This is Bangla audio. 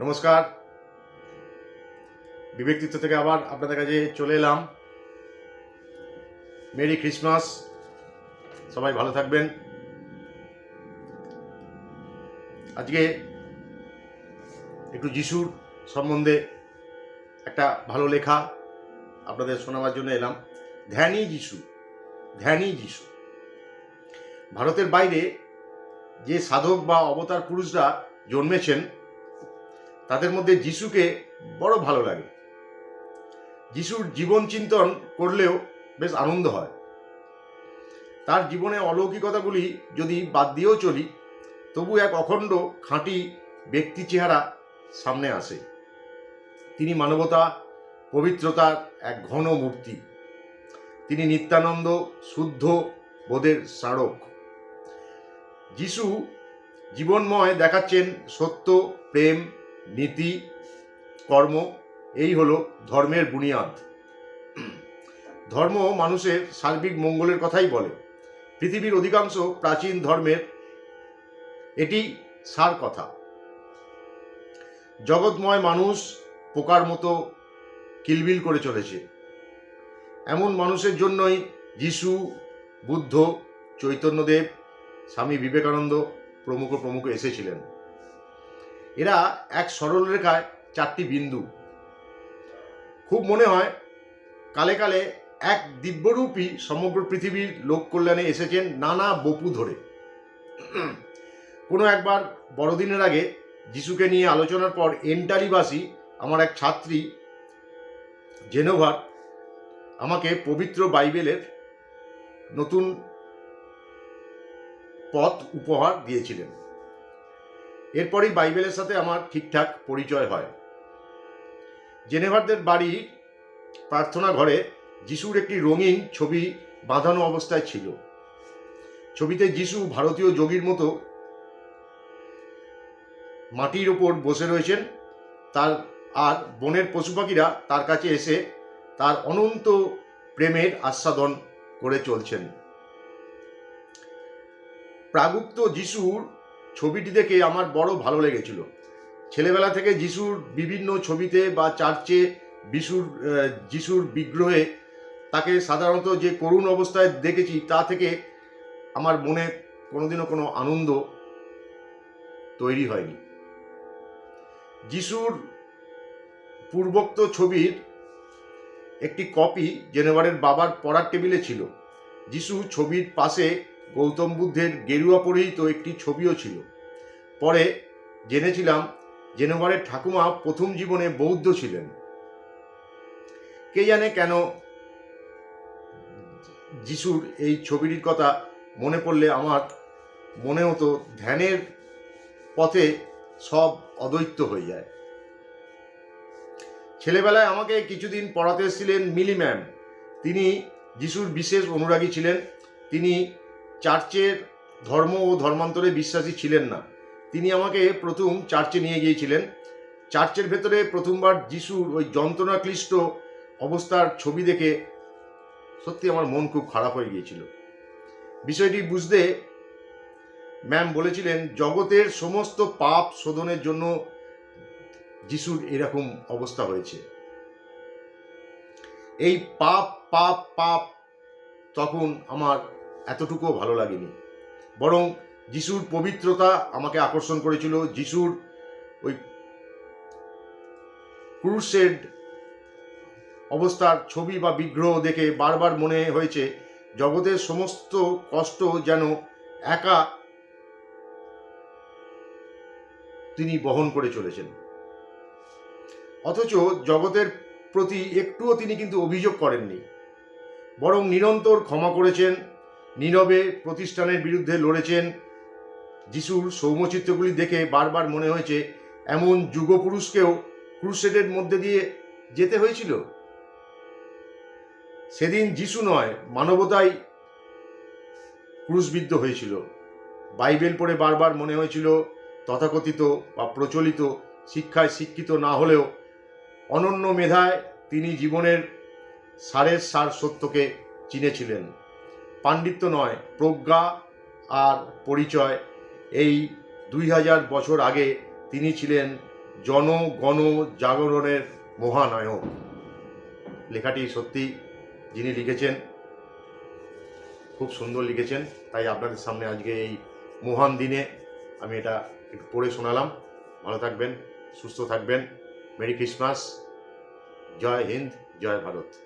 নমস্কার। বিবেক তীর্থ থেকে আবার আপনাদের কাছে চলে এলাম। Merry Christmas. সবাই ভালো থাকবেন। আজকে একটু যিশুর সম্বন্ধে একটা ভালো লেখা আপনাদের শোনাবার জন্য এলাম। ধ্যানই যিশু ধ্যানই যিশু। ভারতের বাইরে যে সাধক বা অবতার পুরুষরা জন্মেছেন তাদের মধ্যে যিশুকে বড় ভালো লাগে। যিশুর জীবন চিন্তন করলেও বেশ আনন্দ হয়। তার জীবনে অলৌকিকতাগুলি যদি বাদ দিয়েও চলি, তবু এক অখণ্ড, খাঁটি ব্যক্তি চেহারা সামনে আসে। তিনি মানবতা, পবিত্রতার এক ঘন মূর্তি। তিনি নিত্যানন্দ, শুদ্ধ বোধের স্মারক। যিশু জীবনময় দেখাচ্ছেন সত্য, প্রেম নীতি, কর্ম, এই হলো ধর্মের বুনিয়াদ। ধর্ম মানুষের সার্বিক মঙ্গলের কথাই বলে। পৃথিবীর অধিকাংশ প্রাচীন ধর্মের এটি সার কথা। জগৎময় মানুষ পোকার মতো কিলবিল করে চলেছে। এমন মানুষের জন্যই যিশু, বুদ্ধ, চৈতন্যদেব, স্বামী বিবেকানন্দ প্রমুখ প্রমুখ এসেছিলেন। এরা এক সরল রেখায় চারটি বিন্দু। খুব মনে হয়, কালে কালে এক দিব্যরূপী সমগ্র পৃথিবীর লোক কল্যাণে এসেছেন নানা বপু ধরে। কোনো একবার বড়দিনের আগে যিশুকে নিয়ে আলোচনার পর এন্টারিবাসী আমার এক ছাত্রী, জেনোভার, আমাকে পবিত্র বাইবেলের নতুন পথ উপহার দিয়েছিলেন। এরপরই বাইবেলের সাথে আমার ঠিকঠাক পরিচয় হয়। জেনেভারদের বাড়ি প্রার্থনা ঘরে যিশুর একটি রঙিন ছবি বাঁধানো অবস্থায় ছিল। ছবিতে যিশু ভারতীয় যোগীর মতো মাটির ওপর বসে রয়েছেন। তার আর বনের পশু পাখিরা তার কাছে এসে তার অনন্ত প্রেমের আস্বাদন করে চলছেন। প্রাগুপ্ত যিশুর ছবিটি দেখে আমার বড় ভালো লেগেছিল। ছেলেবেলা থেকে যিশুর বিভিন্ন ছবিতে বা চার্চে বিশুর যিশুর বিগ্রহে তাকে সাধারণত যে করুণ অবস্থায় দেখেছি তা থেকে আমার মনে কোনোদিনও কোনো আনন্দ তৈরি হয়নি। যিশুর পূর্বোক্ত ছবির একটি কপি জেনেভারের বাবার পড়ার টেবিলে ছিল। যিশু ছবির পাশে গৌতম বুদ্ধের গেরুয়া পরিহিত একটি ছবিও ছিল। পরে জেনেছিলাম জেনেভারের ঠাকুমা প্রথম জীবনে বৌদ্ধ ছিলেন। কে জানে কেন যিশুর এই ছবিটির কথা মনে পড়লে আমার মনে হতো ধ্যানের পথে সব অদ্বৈত হয়ে যায়। ছেলেবেলায় আমাকে কিছুদিন পড়াতে এসেছিলেন মিলি ম্যাম। তিনি যিশুর বিশেষ অনুরাগী ছিলেন। তিনি চার্চের ধর্ম ও ধর্মান্তরে বিশ্বাসী ছিলেন না। তিনি আমাকে প্রথম চার্চে নিয়ে গিয়েছিলেন। চার্চের ভেতরে প্রথমবার যিশুর ওই যন্ত্রণাক্লিষ্ট অবস্থার ছবি দেখে সত্যি আমার মন খুব খারাপ হয়ে গিয়েছিল। বিষয়টি বুঝতে ম্যাম বলেছিলেন, জগতের সমস্ত পাপ শোধনের জন্য যিশুর এরকম অবস্থা হয়েছে। এই পাপ পাপ পাপ তখন আমার এতটুকুও ভালো লাগেনি। বরং যিশুর পবিত্রতা আমাকে আকর্ষণ করেছিল, যিশুর ওই ক্রুশেড অবস্থার ছবি বা বিগ্রহ দেখে বারবার মনে হয়েছে, জগতের সমস্ত কষ্ট যেন একা তিনি বহন করে চলেছেন। অথচ জগতের প্রতি একটুও তিনি কিন্তু অভিযোগ করেননি। বরং নিরন্তর ক্ষমা করেছেন নীরবে প্রতিষ্ঠানের বিরুদ্ধে লড়েছেন যিশুর সৌমচিত্রগুলি দেখে বারবার মনে হয়েছে, এমন যুগপুরুষকেও ক্রুশেডের মধ্যে দিয়ে যেতে হয়েছিল? সেদিন যিশু নয়, মানবতাই ক্রুশবিদ্ধ হয়েছিল। বাইবেল পড়ে বারবার মনে হয়েছিল, তথাকথিত বা প্রচলিত শিক্ষায় শিক্ষিত না হলেও অনন্য মেধায় তিনি জীবনের সারের সার সত্যকে চিনেছিলেন। পাণ্ডিত্য নয়, প্রজ্ঞা আর পরিচয়। এই দুই হাজার বছর আগে তিনি ছিলেন জন গণ জাগরণের মহানায়ক। লেখাটি সত্যি যিনি লিখেছেন, খুব সুন্দর লিখেছেন। তাই আপনাদের সামনে আজকে এই মহান দিনে আমি এটা একটু পড়ে শোনালাম। ভালো থাকবেন, সুস্থ থাকবেন। Merry Christmas. জয় হিন্দ, জয় ভারত।